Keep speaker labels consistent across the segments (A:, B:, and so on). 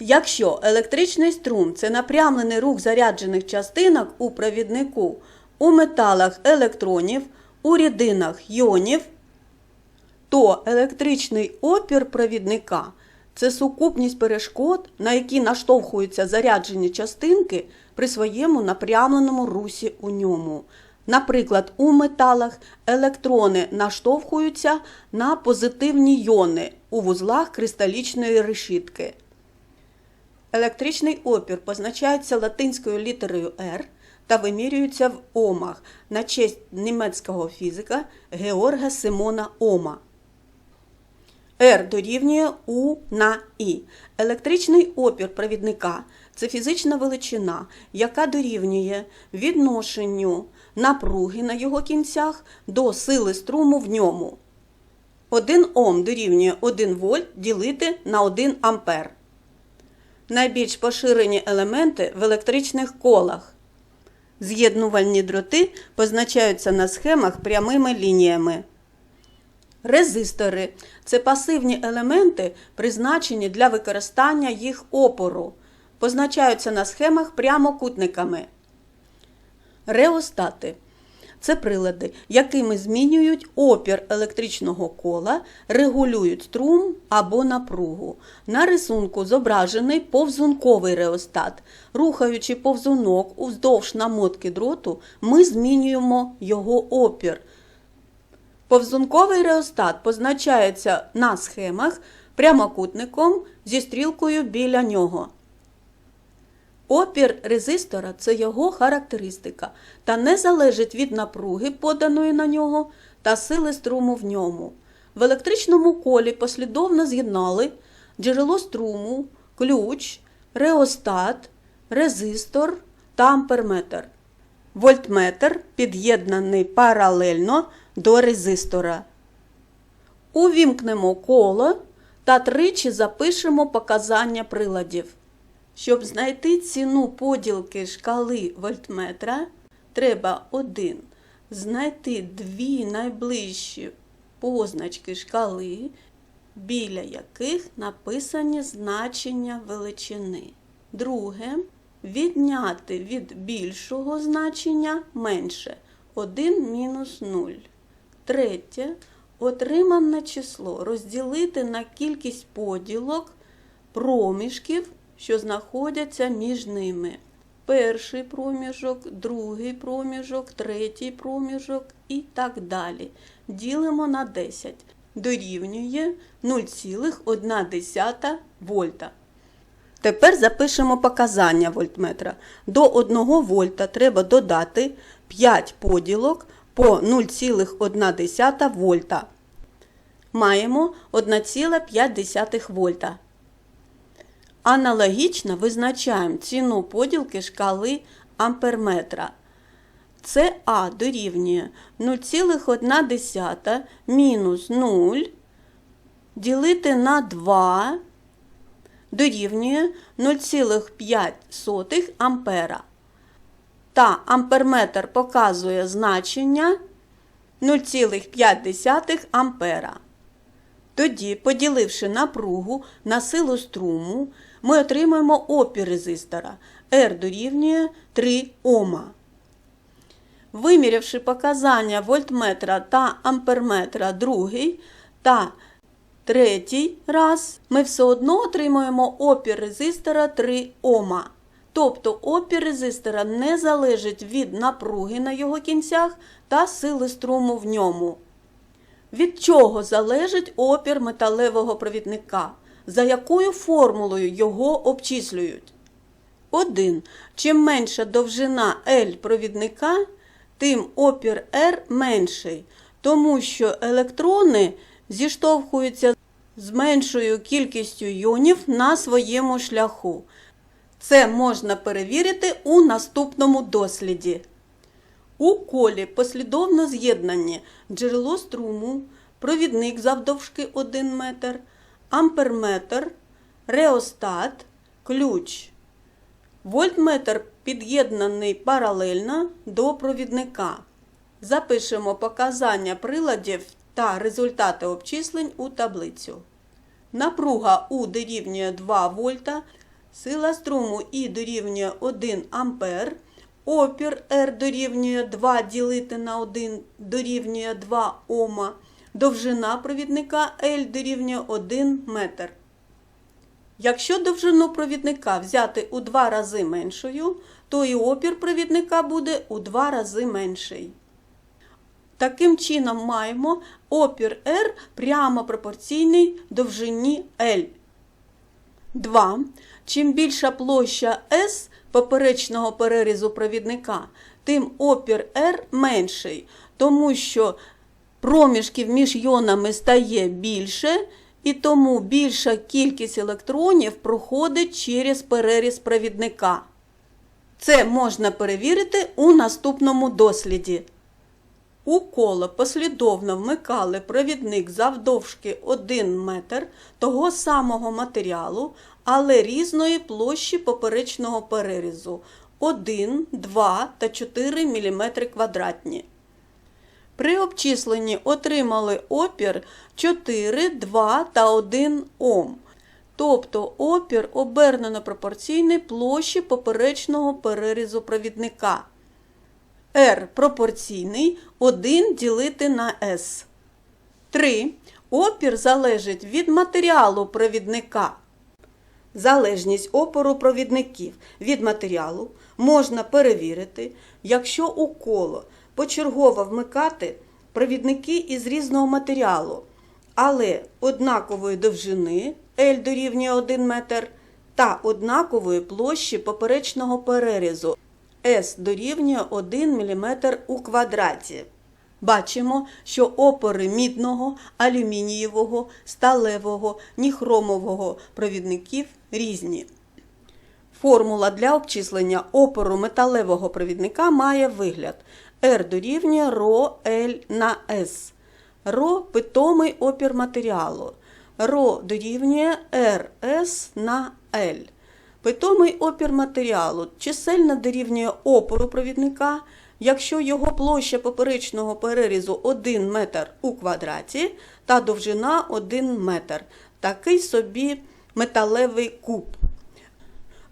A: Якщо електричний струм це напрямлений рух заряджених частинок у провіднику, у металах електронів, у рідинах йонів, то електричний опір провідника це сукупність перешкод, на які наштовхуються заряджені частинки при своєму напрямленому русі у ньому. Наприклад, у металах електрони наштовхуються на позитивні йони у вузлах кристалічної решітки. Електричний опір позначається латинською літерою R та вимірюється в омах на честь німецького фізика Георга Симона Ома. R дорівнює У на І. Електричний опір провідника це фізична величина, яка дорівнює відношенню напруги на його кінцях до сили струму в ньому. 1 Ом дорівнює 1 вольт ділити на 1 ампер. Найбільш поширені елементи в електричних колах. З'єднувальні дроти позначаються на схемах прямими лініями. Резистори це пасивні елементи, призначені для використання їх опору, позначаються на схемах прямокутниками. Реостати це прилади, якими змінюють опір електричного кола, регулюють струм або напругу. На рисунку зображений повзунковий реостат. Рухаючи повзунок уздовж намотки дроту, ми змінюємо його опір. Повзунковий реостат позначається на схемах прямокутником зі стрілкою біля нього. Опір резистора це його характеристика та не залежить від напруги, поданої на нього, та сили струму в ньому. В електричному колі послідовно з'єднали джерело струму, ключ, реостат, резистор та амперметр. Вольтметр під'єднаний паралельно до резистора. Увімкнемо коло та тричі запишемо показання приладів. Щоб знайти ціну поділки шкали вольтметра, треба 1. Знайти дві найближчі позначки шкали, біля яких написані значення величини. Друге. Відняти від більшого значення менше 1 мінус 0. Третє. Отримане число розділити на кількість поділок проміжків що знаходяться між ними. Перший проміжок, другий проміжок, третій проміжок і так далі. Ділимо на 10. Дорівнює 0,1 вольта. Тепер запишемо показання вольтметра. До 1 вольта треба додати 5 поділок по 0,1 вольта. Маємо 1,5 вольта. Аналогічно визначаємо ціну поділки шкали амперметра. СА дорівнює 0,1 мінус 0 ділити на 2 дорівнює 0,5 ампера. Та амперметр показує значення 0,5 ампера. Тоді, поділивши напругу на силу струму, ми отримаємо опір резистора R дорівнює 3 Ома. Вимірявши показання вольтметра та амперметра другий та третій раз, ми все одно отримуємо опір резистора 3 Ома. Тобто опір резистора не залежить від напруги на його кінцях та сили струму в ньому. Від чого залежить опір металевого провідника? За якою формулою його обчислюють? 1. Чим менша довжина L провідника, тим опір R менший, тому що електрони зіштовхуються з меншою кількістю йонів на своєму шляху. Це можна перевірити у наступному досліді. У колі послідовно з'єднані джерело струму, провідник завдовжки 1 метр, амперметр, реостат, ключ. Вольтметр під'єднаний паралельно до провідника. Запишемо показання приладів та результати обчислень у таблицю. Напруга У дорівнює 2 вольта, Сила струму І дорівнює 1 ампер. Опір R дорівнює 2 ділити на 1 дорівнює 2 Ома. Довжина провідника L дорівнює 1 метр. Якщо довжину провідника взяти у два рази меншою, то і опір провідника буде у два рази менший. Таким чином маємо опір R прямо пропорційний довжині L. 2. Чим більша площа S поперечного перерізу провідника, тим опір R менший, тому що проміжків між йонами стає більше, і тому більша кількість електронів проходить через переріз провідника. Це можна перевірити у наступному досліді. У коло послідовно вмикали провідник завдовжки 1 метр того самого матеріалу, але різної площі поперечного перерізу 1, 2 та 4 мм квадратні. При обчисленні отримали опір 4, 2 та 1 Ом. Тобто опір обернено пропорційний площі поперечного перерізу провідника. R пропорційний 1 ділити на S. 3. Опір залежить від матеріалу провідника. Залежність опору провідників від матеріалу можна перевірити, якщо у коло почергово вмикати провідники із різного матеріалу, але однакової довжини L дорівнює 1 метр та однакової площі поперечного перерізу S дорівнює 1 мм у квадраті. Бачимо, що опори мідного, алюмінієвого, сталевого, ніхромового провідників різні. Формула для обчислення опору металевого провідника має вигляд R дорівнює ρ L на S. Ро – питомий опір матеріалу. Ро дорівнює RS на L. Питомий опір матеріалу чисельно дорівнює опору провідника, якщо його площа поперечного перерізу 1 метр у квадраті та довжина 1 метр. Такий собі металевий куб.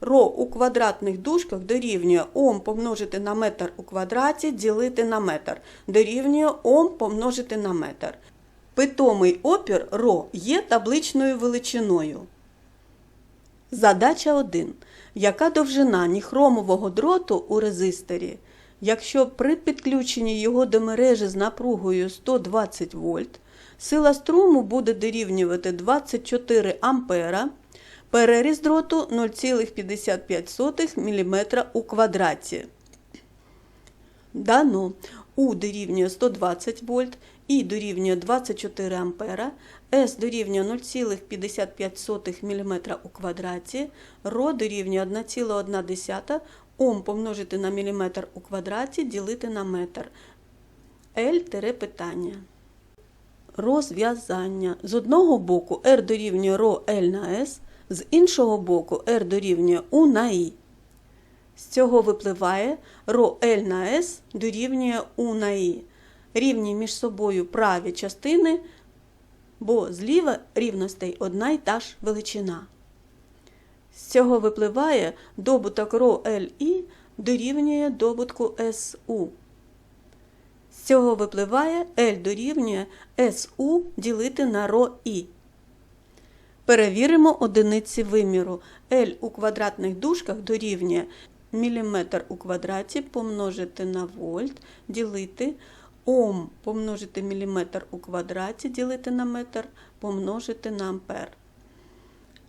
A: Ро у квадратних дужках дорівнює Ом помножити на метр у квадраті ділити на метр. Дорівнює Ом помножити на метр. Питомий опір Ро є табличною величиною. Задача 1. Яка довжина ніхромового дроту у резисторі, якщо при підключенні його до мережі з напругою 120 вольт, сила струму буде дорівнювати 24 ампера, переріз дроту 0,55 мм у квадраті. Дано У дорівнює 120 вольт, І дорівнює 24 ампера, С дорівнює 0,55 мм у квадраті, Ро дорівнює 1,1 Ом помножити на міліметр у квадраті ділити на метр. Л тире питання. Розв'язання. З одного боку R дорівнює ρ L на S, з іншого боку R дорівнює U на I. З цього випливає ρ L на S дорівнює U на I. Рівні між собою праві частини, бо зліва рівностей одна й та ж величина. З цього випливає добуток L I дорівнює добутку SU. З цього випливає L дорівнює SU ділити на ρ I. Перевіримо одиниці виміру. L у квадратних дужках дорівнює міліметр у квадраті помножити на вольт, ділити Ом помножити міліметр у квадраті, ділити на метр, помножити на ампер.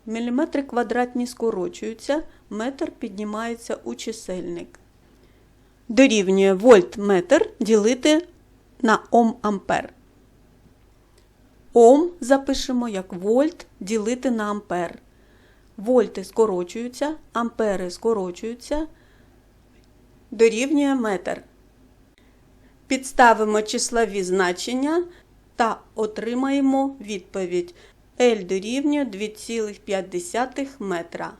A: Міліметри квадратні скорочуються, метр піднімається у чисельник. Дорівнює вольт-метр ділити на ом-ампер. Ом запишемо як вольт ділити на ампер. Вольти скорочуються, ампери скорочуються, дорівнює метр. Підставимо числові значення та отримаємо відповідь L дорівнює 2,5 метра.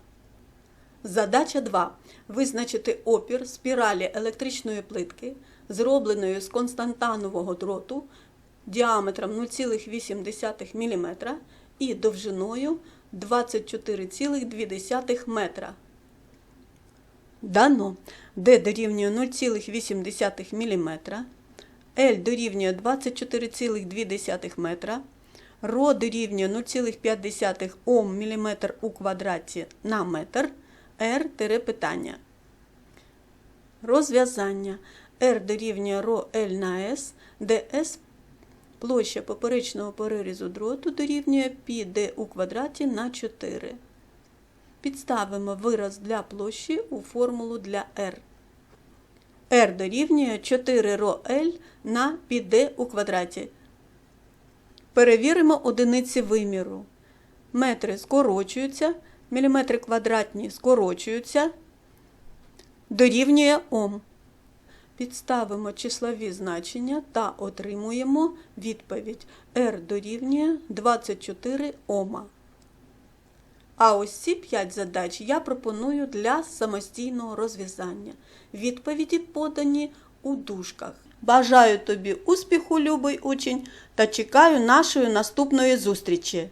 A: Задача 2. Визначити опір спіралі електричної плитки, зробленої з константанового дроту діаметром 0,8 мм і довжиною 24,2 метра. Дано D дорівнює 0,8 мм, L дорівнює 24,2 метра, Ро дорівнює 0,5 Ом мм у квадраті на метр, R питання. Розв'язання R дорівнює ро L на S, де S площа поперечного перерізу дроту дорівнює π d у квадраті на 4. Підставимо вираз для площі у формулу для R. R дорівнює 4 ро L на π d у квадраті. Перевіримо одиниці виміру. Метри скорочуються, міліметри квадратні скорочуються, дорівнює Ом. Підставимо числові значення та отримуємо відповідь R дорівнює 24 Ома. А ось ці п'ять задач я пропоную для самостійного розв'язання. Відповіді подані у дужках. Бажаю тобі успіху, любий учень, та чекаю нашої наступної зустрічі!